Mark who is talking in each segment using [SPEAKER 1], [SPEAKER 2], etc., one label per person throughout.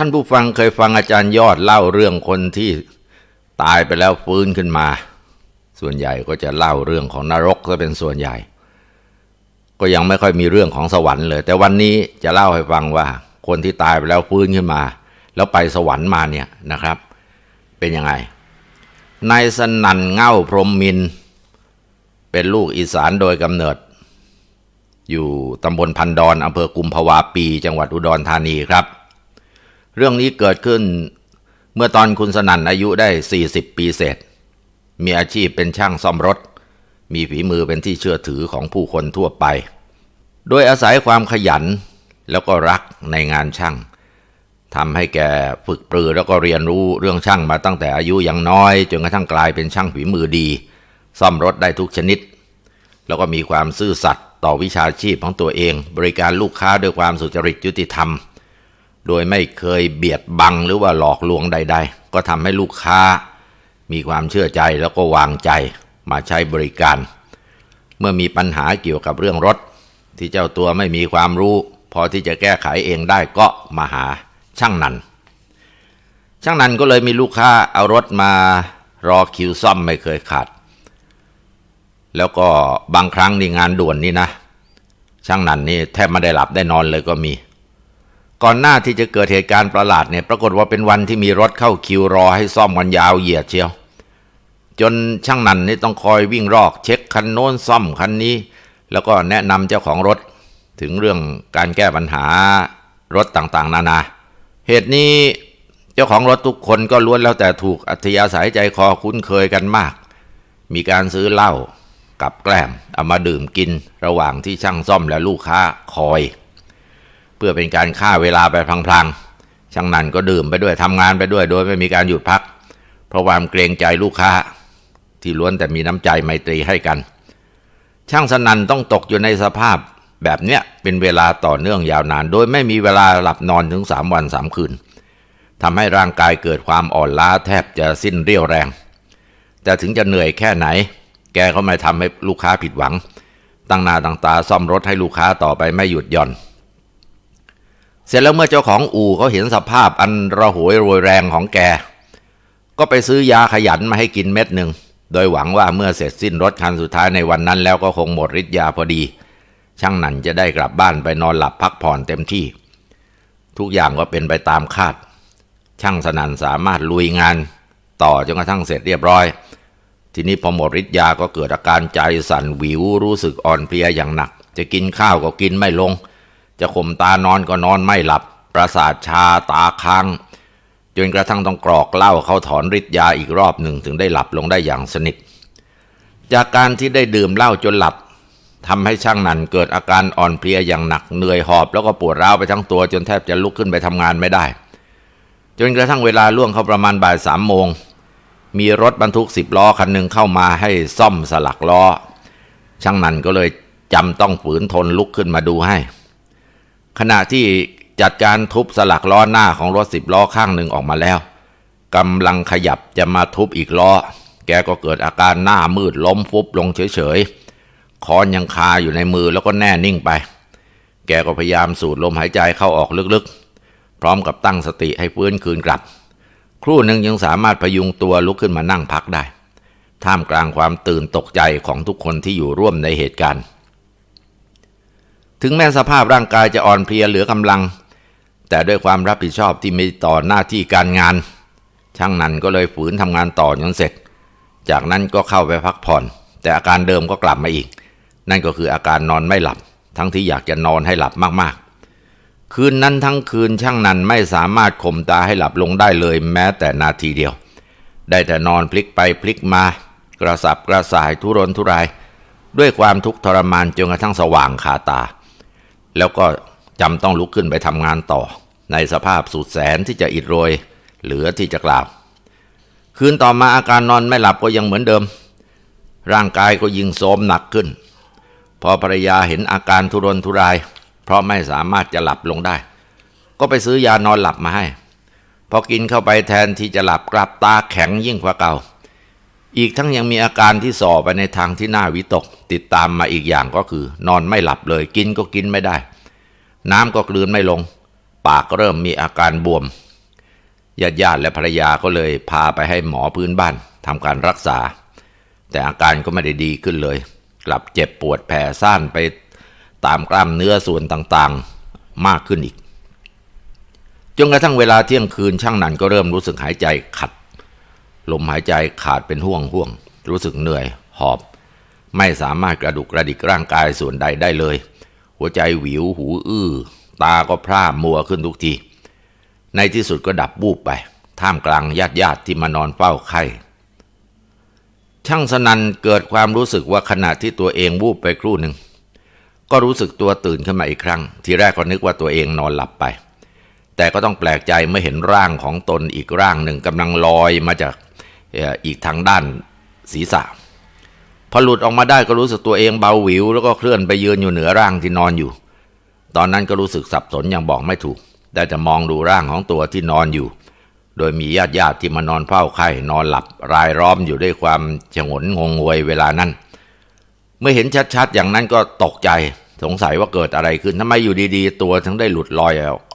[SPEAKER 1] ท่านผู้ฟังเคยฟังอาจารย์ยอดเล่าเรื่องคนที่ตายไปแล้วฟื้นขึ้นมา ส่วนใหญ่ก็จะเล่าเรื่องของนรกซะเป็นส่วนใหญ่ ก็ยังไม่ค่อยมีเรื่องของสวรรค์เลย แต่วันนี้จะเล่าให้ฟังว่า คนที่ตายไปแล้วฟื้นขึ้นมา แล้วไปสวรรค์มาเนี่ยนะครับ เป็นยังไงนายสนันเง่าพรหมมิน เป็นลูกอีสานโดยกำเนิด อยู่ตำบลพันดอนอำเภอกุมภาวาปี จังหวัดอุดรธานีครับ เรื่องนี้เกิดขึ้นเมื่อตอนคุณสนั่นอายุได้ 40 ปีเศษ มีอาชีพเป็นช่างซ่อมรถ มีฝีมือเป็นที่เชื่อถือของผู้คนทั่วไป โดยอาศัยความขยันแล้วก็รักในงานช่างทำให้แกฝึกปรือแล้วก็เรียนรู้เรื่องช่างมาตั้งแต่อายุยังน้อย จนกระทั่งกลายเป็นช่างฝีมือดี ซ่อมรถได้ทุกชนิด แล้วก็มีความซื่อสัตย์ต่อวิชาชีพของตัวเอง บริการลูกค้าด้วยความสุจริตยุติธรรม โดยไม่เคยเบียดบังหรือว่าหลอกลวงใด ๆ ก็ทำให้ลูกค้ามีความเชื่อใจแล้วก็วางใจมาใช้บริการ เมื่อมีปัญหาเกี่ยวกับเรื่องรถ ที่เจ้าตัวไม่มีความรู้ พอที่จะแก้ไขเองได้ก็มาหาช่างนันช่างนันก็เลยมีลูกค้าเอารถมารอคิวซ่อมไม่เคยขาด แล้วก็บางครั้งในงานด่วนนี่นะ ช่างนันนี่แทบไม่ได้หลับได้นอนเลยก็มี ก่อนหน้าที่จะเกิดเหตุการณ์ประหลาดเนี่ยปรากฏว่าเป็นวันที่มีรถเข้าคิวรอให้ซ่อมกันยาวเหยียดเชียว จนช่างนันนี่ต้องคอยวิ่งรอก เช็คคันโน้นซ่อมคันนี้ แล้วก็แนะนำเจ้าของรถ ถึงเรื่องการแก้ปัญหารถต่างๆ นานา เหตุนี้เจ้าของรถทุกคนก็ล้วนแล้วแต่ถูกอัธยาศัยใจคอคุ้นเคยกันมาก มีการซื้อเหล้ากับแกล้มเอามาดื่มกินระหว่างที่ช่างซ่อมและลูกค้าคอย เพื่อเป็นการฆ่าเวลาไปพลางๆ ช่างนันก็ดื่มไปด้วยทำงานไปด้วย โดยไม่มีการหยุดพัก เพราะความเกรงใจลูกค้า ที่ล้วนแต่มีน้ำใจไมตรีให้กัน ช่างสนันต้องตกอยู่ในสภาพแบบเนี้ยเป็นเวลาต่อเนื่องยาวนาน โดยไม่มีเวลาหลับนอนถึงสามวันสามคืนทำให้ร่างกายเกิดความอ่อนล้าแทบจะสิ้นเรี่ยวแรง แต่ถึงจะเหนื่อยแค่ไหน แกก็ไม่ทำให้ลูกค้าผิดหวัง ตั้งหน้าตั้งตาซ่อมรถให้ลูกค้าต่อไปไม่หยุดหย่อน เสร็จแล้วเมื่อเจ้าของอู่เขาเห็นสภาพอันระหวยโรยแรงของแก ก็ไปซื้อยาขยันมาให้กินเม็ดหนึ่ง โดยหวังว่าเมื่อเสร็จสิ้นรถคันสุดท้ายในวันนั้นแล้วก็คงหมดฤทธิ์ยาพอดี ช่างนันจะได้กลับบ้านไปนอนหลับพักผ่อนเต็มที่ ทุกอย่างก็เป็นไปตามคาด ช่างสนันสามารถลุยงาน ต่อจนกระทั่งเสร็จเรียบร้อย ทีนี้พอหมดฤทธิ์ยาก็เกิดอาการใจสั่นวิวรู้สึกอ่อนเพลียอย่างหนัก จะกินข้าวก็กินไม่ลง จะข่มตานอนก็นอนไม่หลับ ประสาทชาตาค้าง จนกระทั่งต้องกรอกเหล้าเขาถอนฤทธิ์ยาอีกรอบหนึ่งถึงได้หลับลงได้อย่างสนิท จากการที่ได้ดื่มเหล้าจนหลับทำให้ช่างนันเกิดอาการอ่อนเพลียอย่างหนักเหนื่อยหอบ แล้วก็ปวดร้าวไปทั้งตัวจนแทบจะลุกขึ้นไปทำงานไม่ได้ จนกระทั่งเวลาล่วงเข้าประมาณบ่ายสามโมง มีรถบรรทุกสิบล้อคันหนึ่งเข้ามาให้ซ่อมสลักล้อ ช่างนันก็เลยจำต้องฝืนทนลุกขึ้นมาดูให้ ขณะที่จัดการทุบสลักล้อหน้าของรถสิบล้อข้างหนึ่งออกมาแล้วกำลังขยับจะมาทุบอีกล้อ แกก็เกิดอาการหน้ามืดล้มฟุบลงเฉยๆค้อนยังคาอยู่ในมือแล้วก็แน่นิ่งไป แกก็พยายามสูดลมหายใจเข้าออกลึกๆ พร้อมกับตั้งสติให้ฟื้นคืนกลับ ครู่หนึ่งยังสามารถพยุงตัวลุกขึ้นมานั่งพักได้ ท่ามกลางความตื่นตกใจของทุกคนที่อยู่ร่วมในเหตุการณ์ ถึงแม้สภาพร่างกายจะอ่อนเพลียเหลือกำลัง แต่ด้วยความรับผิดชอบที่มีต่อหน้าที่การงาน ช่างนันก็เลยฝืนทำงานต่อจนเสร็จ จากนั้นก็เข้าไปพักผ่อน แต่อาการเดิมก็กลับมาอีก นั่นก็คืออาการนอนไม่หลับ ทั้งที่อยากจะนอนให้หลับมากๆ คืนนั้นทั้งคืนช่างนันไม่สามารถข่มตาให้หลับลงได้เลยแม้แต่นาทีเดียว ได้แต่นอนพลิกไปพลิกมา กระสับกระส่ายทุรนทุราย ด้วยความทุกข์ทรมานจนกระทั่งสว่างคาตา แล้วก็จำต้องลุกขึ้นไปทำงานต่อ ในสภาพสุดแสนที่จะอิดโรย เหลือที่จะกล่าว คืนต่อมาอาการนอนไม่หลับก็ยังเหมือนเดิม ร่างกายก็ยิ่งโทมหนักขึ้น พอภรรยาเห็นอาการทุรนทุราย เพราะไม่สามารถจะหลับลงได้ ก็ไปซื้อยานอนหลับมาให้ พอกินเข้าไปแทนที่จะหลับกลับตาแข็งยิ่งกว่าเก่า อีกทั้งยังมีอาการที่ส่อไปในทางที่น่าวิตก ติดตามมาอีกอย่างก็คือ นอนไม่หลับเลยกินก็กินไม่ได้ น้ำก็กลืนไม่ลง ปากเริ่มมีอาการบวมญาติญาติและภรรยาก็เลยพาไปให้หมอพื้นบ้านทำการรักษา แต่อาการก็ไม่ได้ดีขึ้นเลย กลับเจ็บปวดแผ่ซ่านไปตามกล้ามเนื้อส่วนต่างๆมากขึ้นอีกจนกระทั่งเวลาเที่ยงคืนช่างนันก็เริ่มรู้สึกหายใจขัด ลมหายใจขาดเป็นห่วงห่วง รู้สึกเหนื่อย หอบ ไม่สามารถกระดุกกระดิกร่างกายส่วนใดได้เลย หัวใจหวิวหูอื้อ ตาก็พร่ามัวขึ้นทุกที ในที่สุดก็ดับบูบไป ท่ามกลางญาติญาติที่มานอนเฝ้าไข้ช่างสนันเกิดความรู้สึกว่าขณะที่ตัวเองวูบไปครู่หนึ่ง ก็รู้สึกตัวตื่นขึ้นมาอีกครั้ง ทีแรกก็นึกว่าตัวเองนอนหลับไป แต่ก็ต้องแปลกใจเมื่อเห็นร่างของตนอีกร่างหนึ่งกำลังลอยมาจาก อีกทางด้านศีรษะ พอหลุดออกมาได้ก็รู้สึกตัวเองเบาหวิว แล้วก็เคลื่อนไปยืนอยู่เหนือร่างที่นอนอยู่ ตอนนั้นก็รู้สึกสับสนอย่างบอกไม่ถูก ได้แต่มองดูร่างของตัวที่นอนอยู่ โดยมีญาติญาติที่มานอนเฝ้าไข้นอนหลับรายล้อมอยู่ด้วยความฉงนงงงวยเวลานั้น เมื่อเห็นชัดๆอย่างนั้นก็ตกใจสงสัยว่าเกิดอะไรขึ้นทำไมอยู่ดีๆ ตัวถึงได้หลุดลอย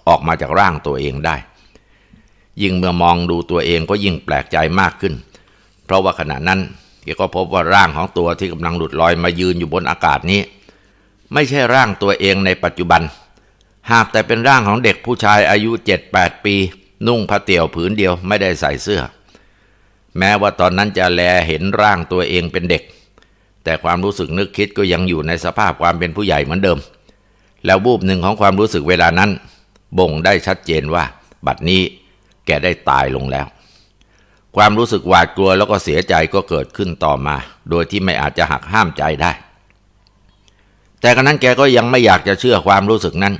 [SPEAKER 1] ออกมาจากร่างตัวเองได้ ยิ่งเมื่อมองดูตัวเองก็ยิ่งแปลกใจมากขึ้น เพราะว่าขณะนั้นแกก็พบว่าร่างของตัวที่กำลังหลุดลอยมายืนอยู่บนอากาศนี้ ไม่ใช่ร่างตัวเองในปัจจุบัน หากแต่เป็นร่างของเด็กผู้ชายอายุเจ็ดแปดปี นุ่งผ้าเตี่ยวผืนเดียวไม่ได้ใส่เสื้อ แม้ว่าตอนนั้นจะแลเห็นร่างตัวเองเป็นเด็ก แต่ความรู้สึกนึกคิดก็ยังอยู่ในสภาพความเป็นผู้ใหญ่เหมือนเดิม แล้วบูบหนึ่งของความรู้สึกเวลานั้น บ่งได้ชัดเจนว่า บัดนี้ แกได้ตายลงแล้ว ความรู้สึกหวาดกลัวแล้วก็เสียใจก็เกิดขึ้นต่อมา โดยที่ไม่อาจจะหักห้ามใจได้ แต่กระนั้นแกก็ยังไม่อยากจะเชื่อความรู้สึกนั้น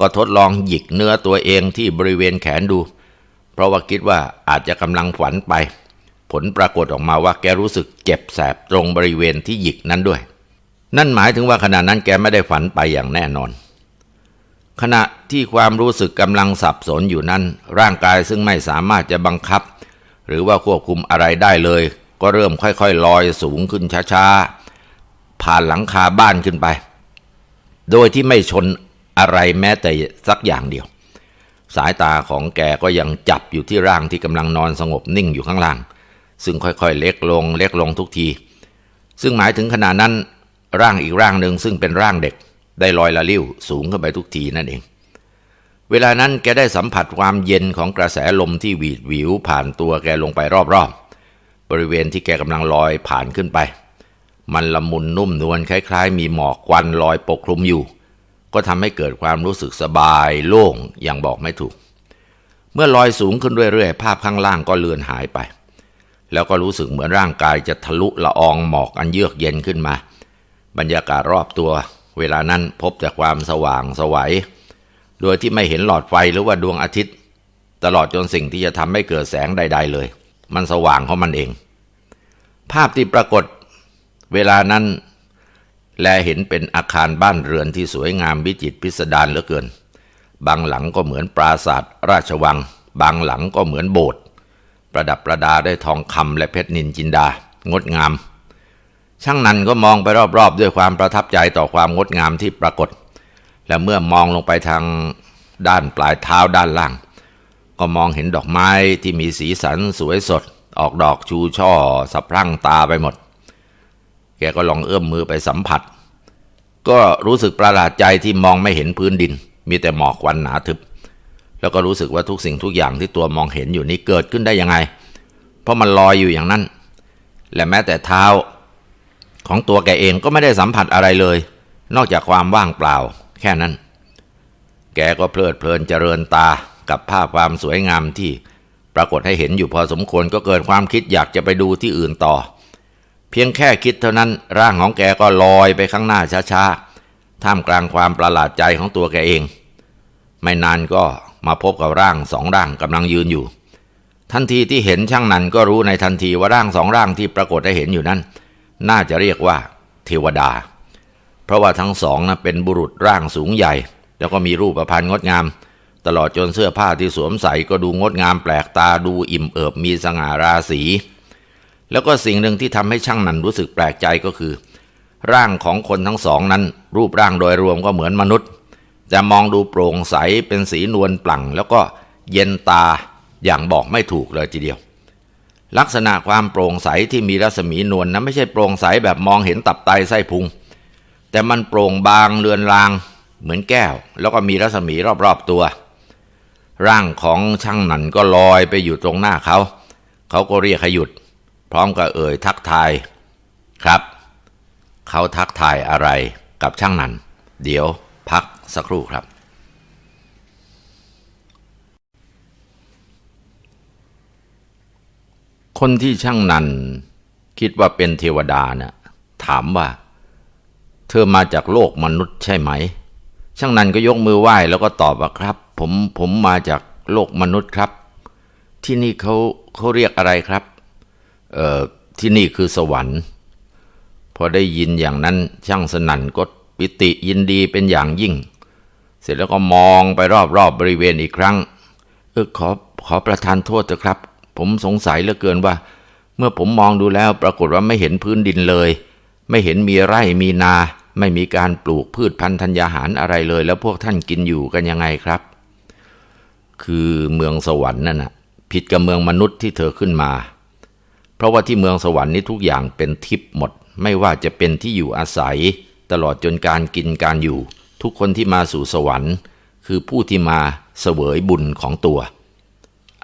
[SPEAKER 1] ก็ทดลองหยิกเนื้อตัวเองที่บริเวณแขนดู เพราะว่าคิดว่าอาจจะกำลังฝันไป ผลปรากฏออกมาว่าแกรู้สึกเจ็บแสบตรงบริเวณที่หยิกนั้นด้วย นั่นหมายถึงว่าขณะนั้นแกไม่ได้ฝันไปอย่างแน่นอน ขณะที่ความรู้สึกกำลังสับสนอยู่นั้น ร่างกายซึ่งไม่สามารถจะบังคับ หรือว่าควบคุมอะไรได้เลย ก็เริ่มค่อยๆลอยสูงขึ้นช้าๆ ผ่านหลังคาบ้านขึ้นไป โดยที่ไม่ชนอะไรแม้แต่สักอย่างเดียว สายตาของแกก็ยังจับอยู่ที่ร่างที่กำลังนอนสงบนิ่งอยู่ข้างล่าง ซึ่งค่อยๆเล็กลงเล็กลงทุกที ซึ่งหมายถึงขณะนั้นร่างอีกร่างหนึ่งซึ่งเป็นร่างเด็ก ได้ลอยละลิ้วสูงขึ้นไปทุกทีนั่นเอง เวลานั้นแกได้สัมผัสความเย็นของกระแสลมที่หวีดหวิวผ่านตัวแกลงไปรอบๆ บริเวณที่แกกำลังลอยผ่านขึ้นไป มันละมุนนุ่มนวลคล้ายๆ มีหมอกควันลอยปกคลุมอยู่ ก็ทำให้เกิดความรู้สึกสบายโล่งอย่างบอกไม่ถูก เมื่อลอยสูงขึ้นเรื่อยๆ ภาพข้างล่างก็เลือนหายไป แล้วก็รู้สึกเหมือนร่างกายจะทะลุละอองหมอกอันเยือกเย็นขึ้นมา บรรยากาศรอบตัว เวลานั้นพบแต่ความสว่างสวัย โดยที่ไม่เห็นหลอดไฟหรือว่าดวงอาทิตย์ ตลอดจนสิ่งที่จะทำให้เกิดแสงใด ๆ เลย มันสว่างของมันเอง ภาพที่ปรากฏเวลานั้น แลเห็นเป็นอาคารบ้านเรือนที่สวยงามวิจิตรพิสดารเหลือเกิน บางหลังก็เหมือนปราสาทราชวัง บางหลังก็เหมือนโบสถ์ประดับประดาด้วยทองคำและเพชรนินจินดา งดงาม ช่างนันก็มองไปรอบๆ ด้วยความประทับใจต่อความงดงามที่ปรากฏ และเมื่อมองลงไปทางด้านปลายเท้าด้านล่าง ก็มองเห็นดอกไม้ที่มีสีสันสวยสด ออกดอกชูช่อสะพรั่งตาไปหมด แกก็ลองเอื้อมมือไปสัมผัส ก็รู้สึกประหลาดใจที่มองไม่เห็นพื้นดิน มีแต่หมอกควันหนาทึบ แล้วก็รู้สึกว่าทุกสิ่งทุกอย่างที่ตัวมองเห็นอยู่นี้เกิดขึ้นได้ยังไง เพราะมันลอยอยู่อย่างนั้น และแม้แต่เท้า ของตัวแกเองก็ไม่ได้สัมผัสอะไรเลย นอกจากความว่างเปล่า แค่นั้น แกก็เพลิดเพลินเจริญตากับภาพความสวยงามที่ปรากฏให้เห็นอยู่พอสมควรก็เกิดความคิดอยากจะไปดูที่อื่นต่อ เพียงแค่คิดเท่านั้นร่างของแกก็ลอยไปข้างหน้าช้าๆท่ามกลางความประหลาดใจของตัวแกเอง ไม่นานก็มาพบกับร่างสองร่างกำลังยืนอยู่ ทันทีที่เห็นช่างนันก็รู้ในทันทีว่าร่างสองร่างที่ปรากฏให้เห็นอยู่นั้น น่าจะเรียกว่า เทวดา เพราะว่าทั้งสองนะเป็นบุรุษร่างสูงใหญ่ แล้วก็มีรูปพรรณงดงาม ตลอดจนเสื้อผ้าที่สวมใส่ก็ดูงดงามแปลกตาดูอิ่มเอิบมีสง่าราศี แล้วก็สิ่งหนึ่งที่ทำให้ช่างนันรู้สึกแปลกใจก็คือ ร่างของคนทั้งสองนั้น รูปร่างโดยรวมก็เหมือนมนุษย์ แต่มองดูโปร่งใสเป็นสีนวลปลั่ง แล้วก็เย็นตาอย่างบอกไม่ถูกเลยทีเดียว ลักษณะความโปร่งใสที่มีรัศมีนวลนนั้นไม่ใช่โปร่งใสแบบมองเห็นตับไตไส้พุง แต่มันโปร่งบางเลือนลาง เหมือนแก้ว แล้วก็มีรัศมีรอบๆตัว ร่างของช่างหนันก็ลอยไปอยู่ตรงหน้าเขา เขาก็เรียกให้หยุด พร้อมกับเอ่ยทักทาย ครับ เขาทักทายอะไรกับช่างหนัน เดี๋ยวพักสักครู่ครับ คนที่ช่างนันคิดว่าเป็นเทวดานะ่ะถามว่า เธอมาจากโลกมนุษย์ใช่ไหม ช่างนันก็ยกมือไหว้แล้วก็ตอบว่าครับ ผมผมมาจากโลกมนุษย์ครับ ที่นี่เขาเขาเรียกอะไรครับเอ่อที่นี่คือสวรรค์พอได้ยินอย่างนั้นช่างสนั่นก็ปิติยินดีเป็นอย่างยิ่ง เสร็จแล้วก็มองไปรอบๆบบริเวณอีกครั้งเออขอขอประทานโทษเถอะครับ ผมสงสัยเหลือเกินว่า เมื่อผมมองดูแล้วปรากฏว่าไม่เห็นพื้นดินเลย ไม่เห็นมีไร่มีนา ไม่มีการปลูกพืชพันธุ์ธัญญาหารอะไรเลย แล้วพวกท่านกินอยู่กันยังไงครับ คือเมืองสวรรค์นั่นน่ะผิดกับเมืองมนุษย์ที่เธอขึ้นมา เพราะว่าที่เมืองสวรรค์นี้ทุกอย่างเป็นทิพย์หมด ไม่ว่าจะเป็นที่อยู่อาศัย ตลอดจนการกินการอยู่ ทุกคนที่มาสู่สวรรค์ คือผู้ที่มาเสวยบุญของตัว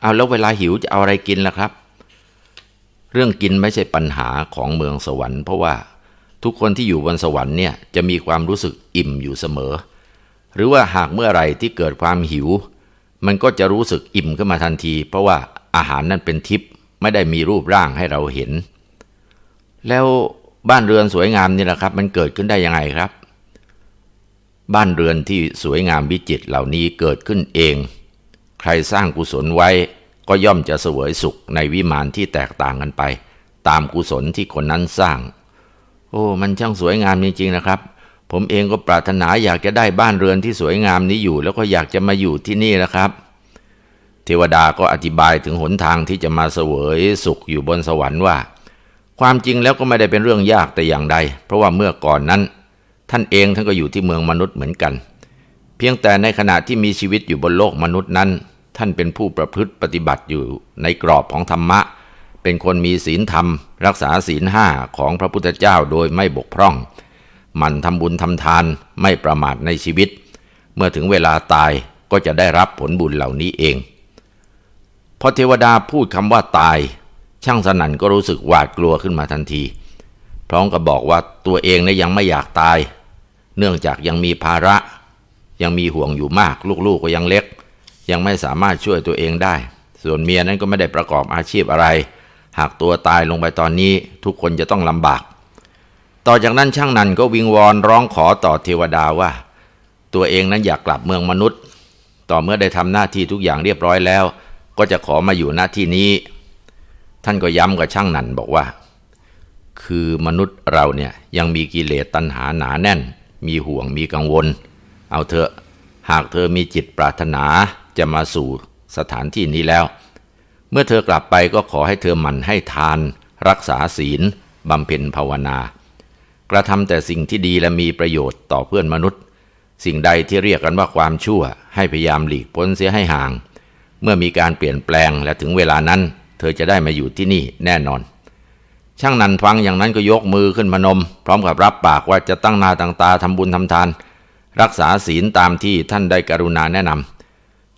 [SPEAKER 1] เอาแล้วเวลาหิวจะเอาอะไรกินล่ะครับ เรื่องกินไม่ใช่ปัญหาของเมืองสวรรค์ เพราะว่าทุกคนที่อยู่บนสวรรค์เนี่ยจะมีความรู้สึกอิ่มอยู่เสมอ หรือว่าหากเมื่อไรที่เกิดความหิว มันก็จะรู้สึกอิ่มขึ้นมาทันที เพราะว่าอาหารนั้นเป็นทิพย์ไม่ได้มีรูปร่างให้เราเห็น แล้วบ้านเรือนสวยงามนี่แหละครับ มันเกิดขึ้นได้ยังไงครับ บ้านเรือนที่สวยงามวิจิตรเหล่านี้เกิดขึ้นเอง ใครสร้างกุศลไว้ก็ย่อมจะเสวยสุขในวิมานที่แตกต่างกันไป ตามกุศลที่คนนั้นสร้าง โอ้ มันช่างสวยงามจริงๆนะครับ ผมเองก็ปรารถนาอยากจะได้บ้านเรือนที่สวยงามนี้อยู่ แล้วก็อยากจะมาอยู่ที่นี่นะครับ เทวดาก็อธิบายถึงหนทางที่จะมาเสวยสุขอยู่บนสวรรค์ว่า ความจริงแล้วก็ไม่ได้เป็นเรื่องยากแต่อย่างใด เพราะว่าเมื่อก่อนนั้น ท่านเองท่านก็อยู่ที่เมืองมนุษย์เหมือนกัน เพียงแต่ในขณะที่มีชีวิตอยู่บนโลกมนุษย์นั้น ท่านเป็นผู้ประพฤติปฏิบัติอยู่ในกรอบของธรรมะ เป็นคนมีศีลธรรม รักษาศีลห้าของพระพุทธเจ้าโดยไม่บกพร่อง มันทำบุญทำทานไม่ประมาทในชีวิต เมื่อถึงเวลาตายก็จะได้รับผลบุญเหล่านี้เอง พอเทวดาพูดคำว่าตาย ช่างสนั่นก็รู้สึกหวาดกลัวขึ้นมาทันที พร้อมกับบอกว่าตัวเองเนี่ยยังไม่อยากตาย เนื่องจากยังมีภาระ ยังมีห่วงอยู่มาก ลูกๆก็ยังเล็ก ยังไม่สามารถช่วยตัวเองได้ ส่วนเมียนั้นก็ไม่ได้ประกอบอาชีพอะไร หากตัวตายลงไปตอนนี้ทุกคนจะต้องลำบาก ต่อจากนั้นช่างนันก็วิงวอนร้องขอต่อเทวดาว่า ตัวเองนั้นอยากกลับเมืองมนุษย์ ต่อเมื่อได้ทำหน้าที่ทุกอย่างเรียบร้อยแล้ว ก็จะขอมาอยู่หน้าที่นี้ ท่านก็ย้ำกับช่างนันบอกว่า คือมนุษย์เราเนี่ยยังมีกิเลสตัณหาหนาแน่น มีห่วงมีกังวล เอาเถอะหากเธอมีจิตปรารถนา จะมาสู่สถานที่นี้แล้ว เมื่อเธอกลับไปก็ขอให้เธอหมั่นให้ทาน รักษาศีลบำเพ็ญภาวนา กระทำแต่สิ่งที่ดีและมีประโยชน์ต่อเพื่อนมนุษย์ สิ่งใดที่เรียกกันว่าความชั่ว ให้พยายามหลีกพ้นเสียให้ห่าง เมื่อมีการเปลี่ยนแปลงและถึงเวลานั้น เธอจะได้มาอยู่ที่นี่แน่นอน ช่างนันฟังอย่างนั้นก็ยกมือขึ้นพนม พร้อมกับรับปากว่าจะตั้งนาตั้งตาทำบุญทำทาน รักษาศีลตามที่ท่านได้กรุณาแนะนำ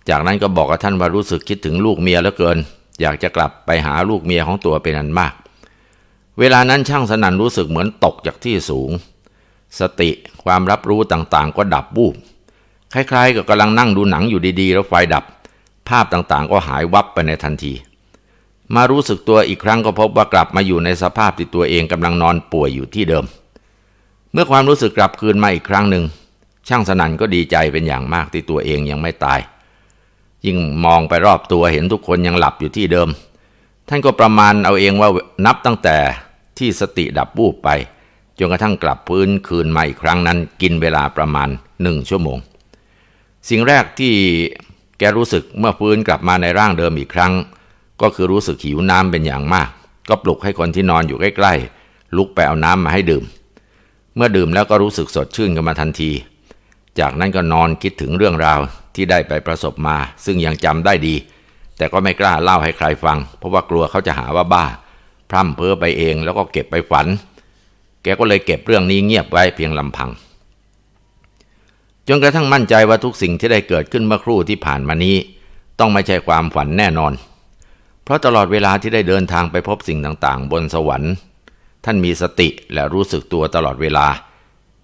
[SPEAKER 1] จากนั้นก็บอกกับท่านว่ารู้สึกคิดถึงลูกเมียเหลือเกิน อยากจะกลับไปหาลูกเมียของตัวเป็นอันมาก เวลานั้นช่างสนันรู้สึกเหมือนตกจากที่สูง สติความรับรู้ต่างๆ ก็ดับบูบคล้ายๆ กับกำลังนั่งดูหนังอยู่ดีๆ แล้วไฟดับ ภาพต่างๆ ก็หายวับไปในทันที มารู้สึกตัวอีกครั้งก็พบว่ากลับมาอยู่ในสภาพที่ตัวเองกำลังนอนป่วยอยู่ที่เดิม เมื่อความรู้สึกกลับคืนมาอีกครั้งหนึ่งช่างสนันก็ดีใจเป็นอย่างมากที่ตัวเองยังไม่ตาย ยิ่งมองไปรอบตัวเห็นทุกคนยังหลับอยู่ที่เดิม ท่านก็ประมาณเอาเองว่านับตั้งแต่ที่สติดับบูบไปจนกระทั่งกลับพื้นคืนมาอีกครั้งนั้น กินเวลาประมาณหนึ่งชั่วโมง สิ่งแรกที่แกรู้สึกเมื่อฟื้นกลับมาในร่างเดิมอีกครั้ง ก็คือรู้สึกหิวน้ำเป็นอย่างมาก ก็ปลุกให้คนที่นอนอยู่ใกล้ๆลุกไปเอาน้ำมาให้ดื่ม เมื่อดื่มแล้วก็รู้สึกสดชื่นกันมาทันที จากนั้นก็นอนคิดถึงเรื่องราวที่ได้ไปประสบมา ซึ่งยังจำได้ดี แต่ก็ไม่กล้าเล่าให้ใครฟัง เพราะว่ากลัวเขาจะหาว่าบ้า พร่ำเพ้อไปเองแล้วก็เก็บไปฝัน แกก็เลยเก็บเรื่องนี้เงียบไว้เพียงลำพัง จนกระทั่งมั่นใจว่าทุกสิ่งที่ได้เกิดขึ้นเมื่อครู่ที่ผ่านมานี้ ต้องไม่ใช่ความฝันแน่นอน เพราะตลอดเวลาที่ได้เดินทางไปพบสิ่งต่างๆ บนสวรรค์ ท่านมีสติและรู้สึกตัวตลอดเวลา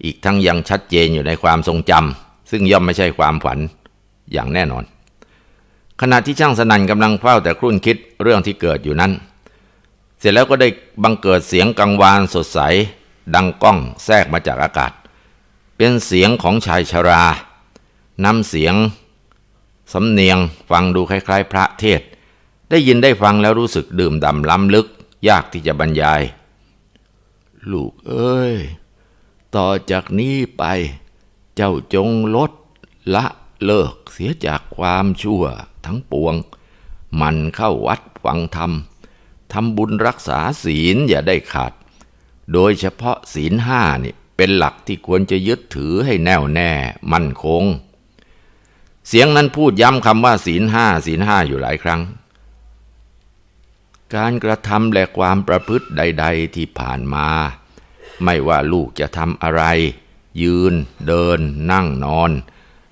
[SPEAKER 1] อีกทั้งยังชัดเจนอยู่ในความทรงจำซึ่งย่อมไม่ใช่ความฝันอย่างแน่นอน ขณะที่ช่างสนันกำลังเฝ้าแต่ครุ่นคิดเรื่องที่เกิดอยู่นั้น เสร็จแล้วก็ได้บังเกิดเสียงกังวานสดใส ดังก้องแทรกมาจากอากาศ เป็นเสียงของชายชรานำเสียงสำเนียงฟังดูคล้ายๆ พระเทศ ได้ยินได้ฟังแล้วรู้สึกดื่มด่ำล้ำลึก ยากที่จะบรรยาย ลูกเอ้ย ต่อจากนี้ไป เจ้าจงลดละเลิกเสียจากความชั่วทั้งปวง มันเข้าวัดฟังธรรมทำบุญรักษาศีลอย่าได้ขาด โดยเฉพาะศีลห้านี่เป็นหลักที่ควรจะยึดถือให้แน่วแน่มั่นคง เสียงนั้นพูดย้ำคำว่าศีลห้าศีลห้าอยู่หลายครั้ง การกระทำและความประพฤติใด ๆที่ผ่านมา ไม่ว่าลูกจะทำอะไร ยืน เดิน นั่งนอน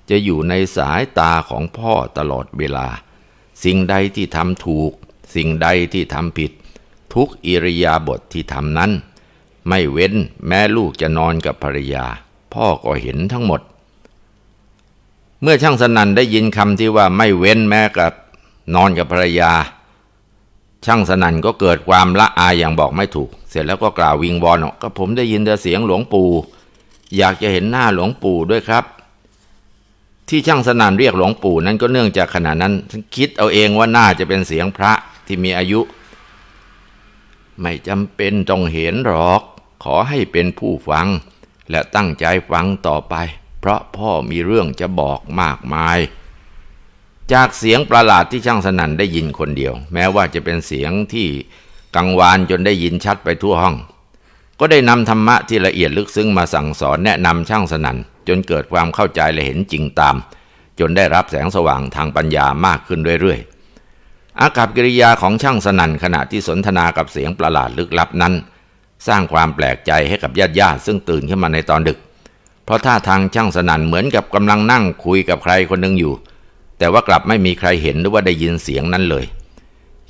[SPEAKER 1] จะอยู่ในสายตาของพ่อตลอดเวลา สิ่งใดที่ทำถูก สิ่งใดที่ทำผิด ทุกอิริยาบถทที่ทำนั้น ไม่เว้นแม้ลูกจะนอนกับภรรยา พ่อก็เห็นทั้งหมด เมื่อช่างสนันได้ยินคำที่ว่าไม่เว้นแม้กับนอนกับภรรยา ช่างสนันก็เกิดความละอายอย่างบอกไม่ถูก เสร็จแล้วก็กล่าววิงวอนก็ผมได้ยินแต่เสียงหลวงปู่ อยากจะเห็นหน้าหลวงปู่ด้วยครับ ที่ช่างสนันเรียกหลวงปู่นั้นก็เนื่องจากขณะนั้นคิดเอาเองว่าน่าจะเป็นเสียงพระที่มีอายุ ไม่จำเป็นต้องเห็นหรอก ขอให้เป็นผู้ฟัง และตั้งใจฟังต่อไป เพราะพ่อมีเรื่องจะบอกมากมาย จากเสียงประหลาดที่ช่างสนั่นได้ยินคนเดียว แม้ว่าจะเป็นเสียงที่กังวานจนได้ยินชัดไปทั่วห้อง ก็ได้นำธรรมะที่ละเอียดลึกซึ้งมาสั่งสอนแนะนำช่างสนั่นจนเกิดความเข้าใจและเห็นจริงตาม จนได้รับแสงสว่างทางปัญญามากขึ้นเรื่อยๆ อากับกิริยาของช่างสนั่นขณะที่สนทนากับเสียงประหลาดลึกลับนั้น สร้างความแปลกใจให้กับญาติญาติซึ่งตื่นขึ้นมาในตอนดึก เพราะท่าทางช่างสนั่นเหมือนกับกำลังนั่งคุยกับใครคนหนึ่งอยู่ แต่ว่ากลับไม่มีใครเห็นหรือว่าได้ยินเสียงนั้นเลย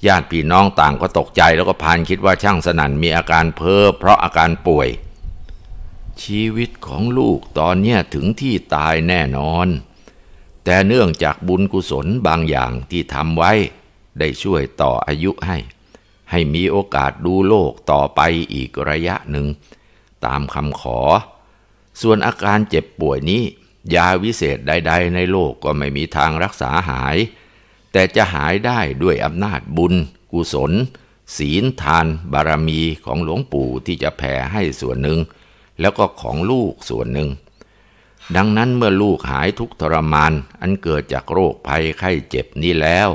[SPEAKER 1] ญาติพี่น้องต่างก็ตกใจแล้วก็พานคิดว่าช่างสนั่นมีอาการเพ้อเพราะอาการป่วย ชีวิตของลูกตอนเนี้ยถึงที่ตายแน่นอน แต่เนื่องจากบุญกุศลบางอย่างที่ทำไว้ ได้ช่วยต่ออายุให้ ให้มีโอกาสดูโลกต่อไปอีกระยะหนึ่ง ตามคำขอ ส่วนอาการเจ็บป่วยนี้ ยาวิเศษใด ๆ ในโลกก็ไม่มีทางรักษาหาย แต่จะหายได้ด้วยอำนาจบุญ กุศล ศีลทาน บารมีของหลวงปู่ที่จะแผ่ให้ส่วนหนึ่ง แล้วก็ของลูกส่วนหนึ่ง ดังนั้นเมื่อลูกหายทุกทรมาน อันเกิดจากโรคภัยไข้เจ็บนี้แล้ว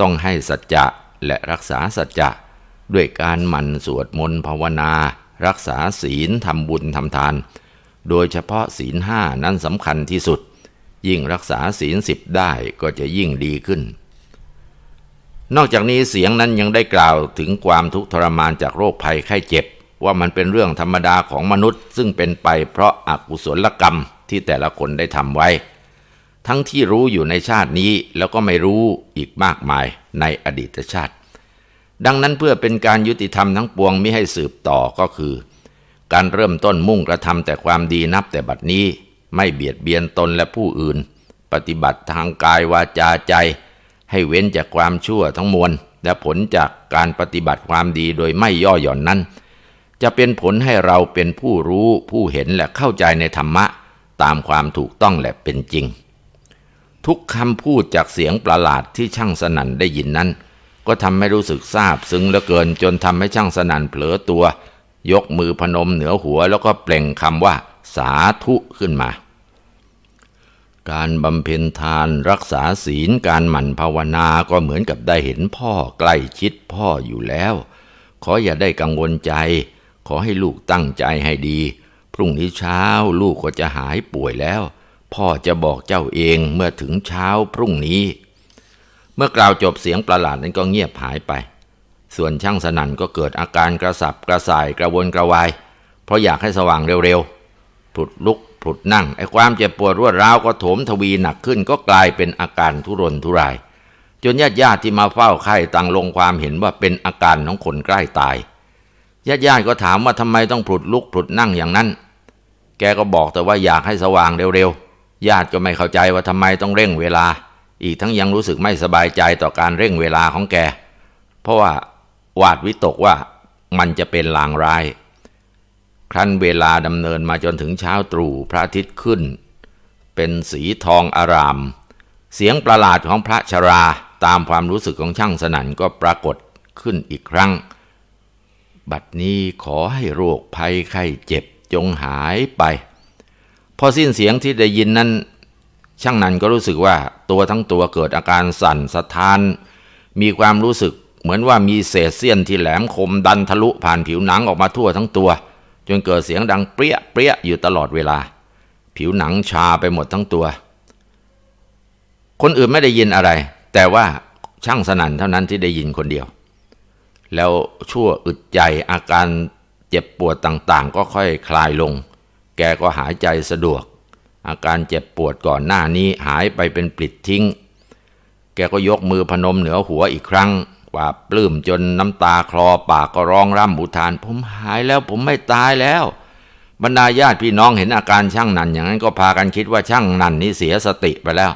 [SPEAKER 1] ต้องให้สัจจะและรักษาสัจจะด้วยการหมั่นสวดมนต์ภาวนา รักษาศีลทำบุญทำทาน โดยเฉพาะศีลห้านั้นสำคัญที่สุด ยิ่งรักษาศีลสิบได้ก็จะยิ่งดีขึ้น นอกจากนี้เสียงนั้นยังได้กล่าวถึงความทุกข์ทรมานจากโรคภัยไข้เจ็บ ว่ามันเป็นเรื่องธรรมดาของมนุษย์ ซึ่งเป็นไปเพราะอากุศลกรรมที่แต่ละคนได้ทำไว้ ทั้งที่รู้อยู่ในชาตินี้แล้วก็ไม่รู้อีกมากมายในอดีตชาติ ดังนั้นเพื่อเป็นการยุติธรรมทั้งปวงมิให้สืบต่อก็คือ การเริ่มต้นมุ่งกระทำแต่ความดีนับแต่บัดนี้ ไม่เบียดเบียนตนและผู้อื่น ปฏิบัติทางกายวาจาใจ ให้เว้นจากความชั่วทั้งมวล และผลจากการปฏิบัติความดีโดยไม่ย่อหย่อนนั้น จะเป็นผลให้เราเป็นผู้รู้ผู้เห็นและเข้าใจในธรรมะ ตามความถูกต้องและเป็นจริง ทุกคำพูดจากเสียงประหลาดที่ช่างสนั่นได้ยินนั้น ก็ทำให้รู้สึกซาบซึ้งเหลือเกินจนทำให้ช่างสนั่นเผลอตัว ยกมือพนมเหนือหัวแล้วก็เปล่งคำว่า สาธุขึ้นมา การบำเพ็ญทานรักษาศีลการหมั่นภาวนาก็เหมือนกับได้เห็นพ่อใกล้ชิดพ่ออยู่แล้ว ขออย่าได้กังวลใจ ขอให้ลูกตั้งใจให้ดี พรุ่งนี้เช้าลูกก็จะหายป่วยแล้ว พ่อจะบอกเจ้าเองเมื่อถึงเช้าพรุ่งนี้ เมื่อกล่าวจบเสียงประหลาดนั้นก็เงียบหายไป ส่วนช่างสนั่นก็เกิดอาการกระสับกระส่ายกระวนกระวาย เพราะอยากให้สว่างเร็วๆผุดลุกผุดนั่งไอ้ความเจ็บปวดรวดร้าวก็โถมทวีหนักขึ้นก็กลายเป็นอาการทุรนทุราย จนญาติญาติที่มาเฝ้าไข้ต่างลงความเห็นว่าเป็นอาการของคนใกล้ตายญาติญาติก็ถามว่าทำไมต้องผุดลุกผุดนั่งอย่างนั้น แกก็บอกแต่ว่าอยากให้สว่างเร็วๆญาติก็ไม่เข้าใจว่าทำไมต้องเร่งเวลา อีกทั้งยังรู้สึกไม่สบายใจต่อการเร่งเวลาของแก เพราะว่า หวาดวิตกว่ามันจะเป็นลางร้าย ครั้นเวลาดำเนินมาจนถึงเช้าตรู่พระอาทิตย์ขึ้น เป็นสีทองอาราม เสียงประหลาดของพระชราตามความรู้สึกของช่างสนั่นก็ปรากฏขึ้นอีกครั้ง บัดนี้ขอให้โรคภัยไข้เจ็บจงหายไป พอสิ้นเสียงที่ได้ยินนั้น ช่างนันก็รู้สึกว่าตัวทั้งตัวเกิดอาการสั่นสะท้าน มีความรู้สึก เหมือนว่ามีเศษเสี้ยนที่แหลมคมดันทะลุผ่านผิวหนังออกมาทั่วทั้งตัว จนเกิดเสียงดังเปรี้ยเปรี้ยอยู่ตลอดเวลา ผิวหนังชาไปหมดทั้งตัว คนอื่นไม่ได้ยินอะไร แต่ว่าช่างสนั่นเท่านั้นที่ได้ยินคนเดียว แล้วชั่วอึดใจอาการเจ็บปวดต่างๆ ก็ค่อยคลายลง แกก็หายใจสะดวก อาการเจ็บปวดก่อนหน้านี้หายไปเป็นปลิดทิ้ง แกก็ยกมือพนมเหนือหัวอีกครั้ง ปราบปลื้มจนน้ำตาคลอปากก็ร้องร่ำอุทาน ผมหายแล้วผมไม่ตายแล้ว บรรดาญาติพี่น้องเห็นอาการช่างนันอย่างนั้นก็พากันคิดว่าช่างนันนี้เสียสติไปแล้ว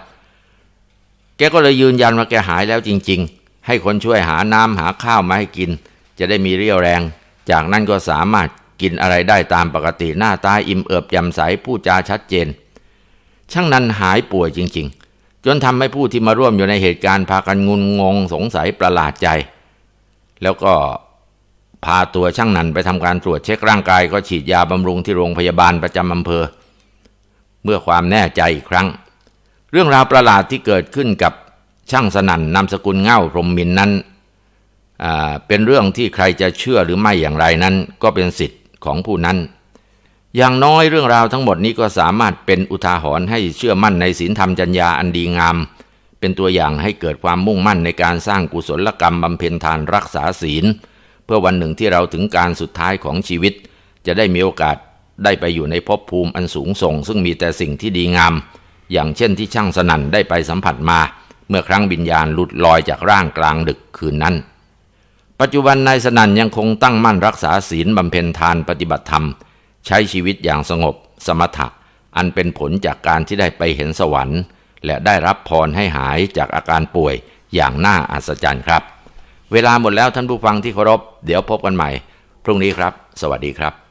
[SPEAKER 1] แกก็เลยยืนยันว่าแกหายแล้วจริง ๆ ให้คนช่วยหาน้ำหาข้าวมาให้กิน จะได้มีเรี่ยวแรง จากนั้นก็สามารถกินอะไรได้ตามปกติหน้าตาอิ่มเอิบแจ่มใสพูดจาชัดเจน ช่างนันหายป่วยจริงๆ จนทำให้ผู้ที่มาร่วมอยู่ในเหตุการณ์พากันงุนงงสงสัยประหลาดใจ แล้วก็พาตัวช่างนันไปทำการตรวจเช็คร่างกายก็ฉีดยาบำรุงที่โรงพยาบาลประจำอำเภอ เมื่อความแน่ใจอีกครั้ง เรื่องราวประหลาดที่เกิดขึ้นกับช่างสนันนามสกุลเง่าพรมมินนั้นเป็นเรื่องที่ใครจะเชื่อหรือไม่อย่างไรนั้น ก็เป็นสิทธิ์ของผู้นั้น อย่างน้อยเรื่องราวทั้งหมดนี้ก็สามารถเป็นอุทาหรณ์ให้เชื่อมั่นในศีลธรรมจัญญาอันดีงาม เป็นตัวอย่างให้เกิดความมุ่งมั่นในการสร้างกุศลกรรมบำเพ็ญทานรักษาศีล เพื่อวันหนึ่งที่เราถึงการสุดท้ายของชีวิต จะได้มีโอกาสได้ไปอยู่ในภพภูมิอันสูงส่ง ซึ่งมีแต่สิ่งที่ดีงาม อย่างเช่นที่ช่างสนั่นได้ไปสัมผัสมา เมื่อครั้งวิญญาณหลุดลอยจากร่างกลางดึกคืนนั้น ปัจจุบันนายสนั่นยังคงตั้งมั่นรักษาศีลบำเพ็ญทานปฏิบัติธรรม ใช้ชีวิตอย่างสงบ สมถะ อันเป็นผลจากการที่ได้ไปเห็นสวรรค์ และได้รับพรให้หายจากอาการป่วยอย่างน่าอัศจรรย์ครับ เวลาหมดแล้วท่านผู้ฟังที่เคารพ เดี๋ยวพบกันใหม่ พรุ่งนี้ครับ สวัสดีครับ